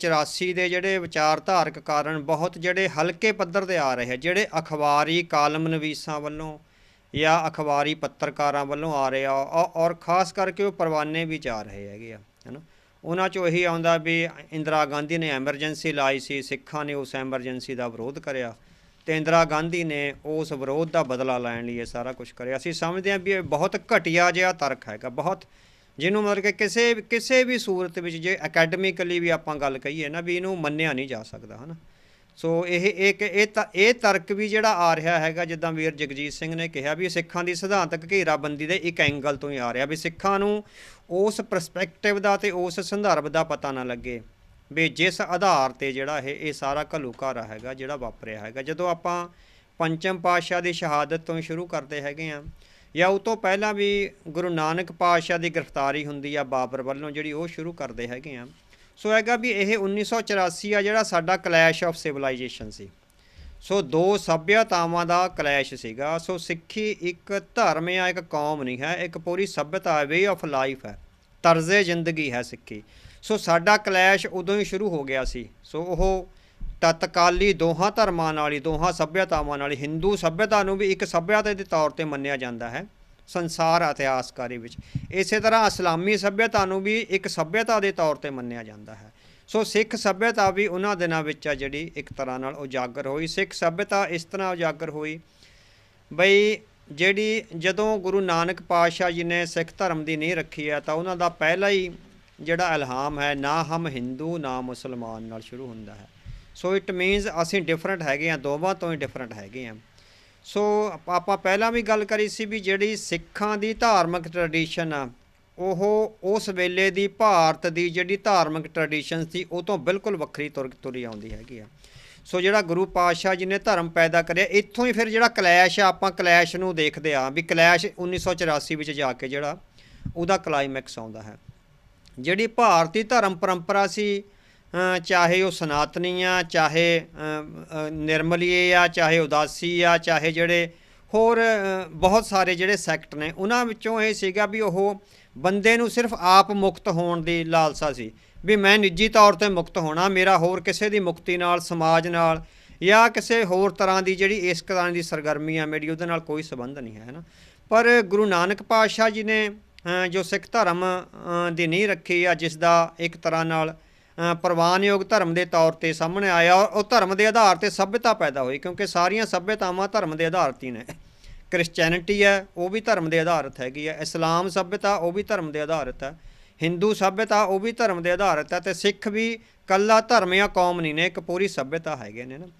84 ਦੇ ਜਿਹੜੇ ਵਿਚਾਰਧਾਰਕ ਕਾਰਨ ਬਹੁਤ ਜਿਹੜੇ ਹਲਕੇ ਪੱਧਰ ਤੇ ਆ ਰਹੇ ਆ, ਜਿਹੜੇ ਅਖਬਾਰੀ ਕਾਲਮ ਨਵੀਸਾਂ ਵੱਲੋਂ ਜਾਂ ਅਖਬਾਰੀ ਪੱਤਰਕਾਰਾਂ ਵੱਲੋਂ ਆ ਰਹੇ ਆ ਔਰ ਖਾਸ ਕਰਕੇ ਉਹ ਪਰਵਾਨੇ ਵੀ ਜਾ ਰਹੇ ਹੈਗੇ ਆ, ਹੈਨਾ। ਉਹਨਾਂ 'ਚੋਂ ਇਹੀ ਆਉਂਦਾ ਵੀ ਇੰਦਰਾ ਗਾਂਧੀ ਨੇ ਐਮਰਜੈਂਸੀ ਲਾਈ ਸੀ, ਸਿੱਖਾਂ ਨੇ ਉਸ ਐਮਰਜੈਂਸੀ ਦਾ ਵਿਰੋਧ ਕਰਿਆ ਤੇ ਇੰਦਰਾ ਗਾਂਧੀ ਨੇ ਉਸ ਵਿਰੋਧ ਦਾ ਬਦਲਾ ਲੈਣ ਲਈ ਇਹ ਸਾਰਾ ਕੁਝ ਕਰਿਆ। ਅਸੀਂ ਸਮਝਦੇ ਹਾਂ ਵੀ ਇਹ ਬਹੁਤ ਘਟੀਆ ਜਿਹਾ ਤਰਕ ਹੈਗਾ, ਬਹੁਤ ਜਿਹਨੂੰ ਮਤਲਬ ਕਿ ਕਿਸੇ ਕਿਸੇ ਵੀ ਸੂਰਤ ਵਿੱਚ ਜੇ ਅਕੈਡਮਿਕਲੀ ਵੀ ਆਪਾਂ ਗੱਲ ਕਹੀਏ ਨਾ ਵੀ ਇਹਨੂੰ ਮੰਨਿਆ ਨਹੀਂ ਜਾ ਸਕਦਾ, ਹਨਾ? ਸੋ ਇਹ ਇੱਕ, ਇਹ ਤਾਂ, ਇਹ ਤਰਕ ਵੀ ਜਿਹੜਾ ਆ ਰਿਹਾ ਹੈਗਾ, ਜਿੱਦਾਂ ਵੀਰ ਜਗਜੀਤ ਸਿੰਘ ਨੇ ਕਿਹਾ ਵੀ ਸਿੱਖਾਂ ਦੀ ਸਿਧਾਂਤਕ ਘੇਰਾਬੰਦੀ ਦੇ ਇੱਕ ਐਂਗਲ ਤੋਂ ਹੀ ਆ ਰਿਹਾ ਵੀ ਸਿੱਖਾਂ ਨੂੰ ਉਸ ਪਰਸਪੈਕਟਿਵ ਦਾ ਤੇ ਉਸ ਸੰਦਰਭ ਦਾ ਪਤਾ ਨਾ ਲੱਗੇ ਵੀ ਜਿਸ ਆਧਾਰ ਤੇ ਜਿਹੜਾ ਇਹ ਇਹ ਸਾਰਾ ਘਲੂਘਾਰਾ ਹੈਗਾ, ਜਿਹੜਾ ਵਾਪਰਿਆ ਹੈਗਾ। ਜਦੋਂ ਆਪਾਂ ਪੰਚਮ ਪਾਤਸ਼ਾਹ ਦੀ ਸ਼ਹਾਦਤ ਤੋਂ ਸ਼ੁਰੂ ਕਰਦੇ ਹੈਗੇ ਆ ਜਾਂ ਉਹ ਤੋਂ ਪਹਿਲਾਂ ਵੀ ਗੁਰੂ ਨਾਨਕ ਪਾਤਸ਼ਾਹ ਦੀ ਗ੍ਰਿਫਤਾਰੀ ਹੁੰਦੀ ਆ ਬਾਬਰ ਵੱਲੋਂ ਜਿਹੜੀ ਉਹ ਸ਼ੁਰੂ ਕਰਦੇ ਹੈਗੇ ਆ। ਸੋ ਹੈਗਾ ਵੀ ਇਹ 1984 ਆ ਜਿਹੜਾ ਸਾਡਾ ਕਲੈਸ਼ ਆਫ ਸਿਵਲਾਈਜੇਸ਼ਨ ਸੀ। ਸੋ ਦੋ ਸੱਭਿਅਤਾਵਾਂ ਦਾ ਕਲੈਸ਼ ਸੀਗਾ। ਸੋ ਸਿੱਖੀ ਇੱਕ ਧਰਮ ਜਾਂ ਇੱਕ ਕੌਮ ਨਹੀਂ ਹੈ, ਇੱਕ ਪੂਰੀ ਸੱਭਿਅਤਾ ਵੇ ਆਫ ਲਾਈਫ ਹੈ, ਤਰਜ਼ੇ ਜ਼ਿੰਦਗੀ ਹੈ ਸਿੱਖੀ। ਸੋ ਸਾਡਾ ਕਲੈਸ਼ ਉਦੋਂ ਹੀ ਸ਼ੁਰੂ ਹੋ ਗਿਆ ਸੀ। ਸੋ ਉਹ ਤਤਕਾਲੀ ਦੋਹਾਂ ਧਰਮਾਂ ਨਾਲ ਹੀ, ਦੋਹਾਂ ਸੱਭਿਅਤਾਵਾਂ ਨਾਲ ਹਿੰਦੂ ਸੱਭਿਅਤਾ ਨੂੰ ਵੀ ਇੱਕ ਸੱਭਿਅਤਾ ਦੇ ਤੌਰ ਤੇ ਮੰਨਿਆ ਜਾਂਦਾ ਹੈ ਸੰਸਾਰ ਇਤਿਹਾਸਕਾਰੀ ਵਿੱਚ। ਇਸੇ ਤਰ੍ਹਾਂ ਇਸਲਾਮੀ ਸੱਭਿਅਤਾ ਨੂੰ ਵੀ ਇੱਕ ਸੱਭਿਅਤਾ ਦੇ ਤੌਰ ਤੇ ਮੰਨਿਆ ਜਾਂਦਾ ਹੈ। ਸੋ ਸਿੱਖ ਸੱਭਿਅਤਾ ਵੀ ਉਹਨਾਂ ਦਿਨਾਂ ਵਿੱਚ ਆ ਜਿਹੜੀ ਇੱਕ ਤਰ੍ਹਾਂ ਨਾਲ ਉਜਾਗਰ ਹੋਈ। ਸਿੱਖ ਸੱਭਿਅਤਾ ਇਸ ਤਰ੍ਹਾਂ ਉਜਾਗਰ ਹੋਈ ਬਈ ਜਿਹੜੀ ਜਦੋਂ ਗੁਰੂ ਨਾਨਕ ਪਾਤਸ਼ਾਹ ਜੀ ਨੇ ਸਿੱਖ ਧਰਮ ਦੀ ਨੀਂਹ ਰੱਖੀ ਆ ਤਾਂ ਉਹਨਾਂ ਦਾ ਪਹਿਲਾ ਹੀ ਜਿਹੜਾ ਇਲਹਾਮ ਹੈ, ਨਾ ਹਮ ਹਿੰਦੂ, ਨਾ ਮੁਸਲਮਾਨ ਨਾਲ ਸ਼ੁਰੂ ਹੁੰਦਾ ਹੈ। ਸੋ ਇਟ ਮੀਨਸ ਅਸੀਂ ਡਿਫਰੈਂਟ ਹੈਗੇ ਆ ਦੋਵਾਂ ਤੋਂ ਹੀ ਡਿਫਰੈਂਟ ਹੈਗੇ ਆ ਸੋ ਆਪਾਂ ਪਹਿਲਾਂ ਵੀ ਗੱਲ ਕਰੀ ਸੀ ਵੀ ਜਿਹੜੀ ਸਿੱਖਾਂ ਦੀ ਧਾਰਮਿਕ ਟ੍ਰੈਡੀਸ਼ਨ ਆ, ਉਹ ਉਸ ਵੇਲੇ ਦੀ ਭਾਰਤ ਦੀ ਜਿਹੜੀ ਧਾਰਮਿਕ ਟ੍ਰੈਡੀਸ਼ਨ ਸੀ, ਉਹ ਤੋਂ ਬਿਲਕੁਲ ਵੱਖਰੀ ਤੁਰ, ਤੁਰੀ ਆਉਂਦੀ ਹੈਗੀ ਆ। ਸੋ ਜਿਹੜਾ ਗੁਰੂ ਪਾਤਸ਼ਾਹ ਜੀ ਨੇ ਧਰਮ ਪੈਦਾ ਕਰਿਆ, ਇੱਥੋਂ ਹੀ ਫਿਰ ਜਿਹੜਾ ਕਲੈਸ਼ ਆ, ਆਪਾਂ ਕਲੈਸ਼ ਨੂੰ ਦੇਖਦੇ ਆ ਵੀ ਕਲੈਸ਼ 1984 ਵਿੱਚ ਜਾ ਕੇ ਜਿਹੜਾ ਉਹਦਾ ਕਲਾਈਮੈਕਸ ਆਉਂਦਾ ਹੈ। ਜਿਹੜੀ ਭਾਰਤੀ ਧਰਮ ਪਰੰਪਰਾ ਸੀ ਚਾਹੇ ਉਹ ਸਨਾਤਨੀ ਆ, ਚਾਹੇ ਨਿਰਮਲੀਏ ਆ, ਚਾਹੇ ਉਦਾਸੀ ਆ, ਚਾਹੇ ਜਿਹੜੇ ਹੋਰ ਬਹੁਤ ਸਾਰੇ ਜਿਹੜੇ ਸੈਕਟ ਨੇ, ਉਹਨਾਂ ਵਿੱਚੋਂ ਇਹ ਸੀਗਾ ਵੀ ਉਹ ਬੰਦੇ ਨੂੰ ਸਿਰਫ ਆਪ ਮੁਕਤ ਹੋਣ ਦੀ ਲਾਲਸਾ ਸੀ। ਵੀ ਮੈਂ ਨਿੱਜੀ ਤੌਰ ਤੇ ਮੁਕਤ ਹੋਣਾ, ਮੇਰਾ ਹੋਰ ਕਿਸੇ ਦੀ ਮੁਕਤੀ ਨਾਲ, ਸਮਾਜ ਨਾਲ ਜਾਂ ਕਿਸੇ ਹੋਰ ਤਰ੍ਹਾਂ ਦੀ ਜਿਹੜੀ ਇਸ ਤਰ੍ਹਾਂ ਦੀ ਸਰਗਰਮੀ ਆ, ਮੇਰੀ ਉਹਦੇ ਨਾਲ ਕੋਈ ਸੰਬੰਧ ਨਹੀਂ ਹੈ ਨਾ? ਪਰ ਗੁਰੂ ਨਾਨਕ ਪਾਤਸ਼ਾਹ ਜੀ ਨੇ ਜੋ ਸਿੱਖ ਧਰਮ ਦੀ ਨੀਂਹ ਰੱਖੀ ਆ ਜਿਸ ਦਾ ਇੱਕ ਤਰ੍ਹਾਂ ਨਾਲ ਪ੍ਰਵਾਨਯੋਗ ਧਰਮ ਦੇ ਤੌਰ ਤੇ ਸਾਹਮਣੇ ਆਇਆ ਔਰ ਉਹ ਧਰਮ ਦੇ ਆਧਾਰ ਤੇ ਸਭਿਅਤਾ ਪੈਦਾ ਹੋਈ, ਕਿਉਂਕਿ ਸਾਰੀਆਂ ਸਭਿਅਤਾਵਾਂ ਧਰਮ ਦੇ ਆਧਾਰਿਤ ਹੀ ਨੇ। ਕ੍ਰਿਸਚੀਅਨਿਟੀ ਹੈ, ਉਹ ਵੀ ਧਰਮ ਦੇ ਆਧਾਰਿਤ ਹੈਗੀ ਹੈ। ਇਸਲਾਮ ਸਭਿਅਤਾ, ਉਹ ਵੀ ਧਰਮ ਦੇ ਆਧਾਰਿਤ ਹੈ। ਹਿੰਦੂ ਸਭਿਅਤਾ, ਉਹ ਵੀ ਧਰਮ ਦੇ ਆਧਾਰਿਤ ਹੈ ਤੇ ਸਿੱਖ ਵੀ ਕੱਲਾ ਧਰਮ ਜਾਂ ਕੌਮ ਨਹੀਂ ਨੇ, ਇੱਕ ਪੂਰੀ ਸਭਿਅਤਾ ਹੈਗੇ ਨੇ ਨਾ।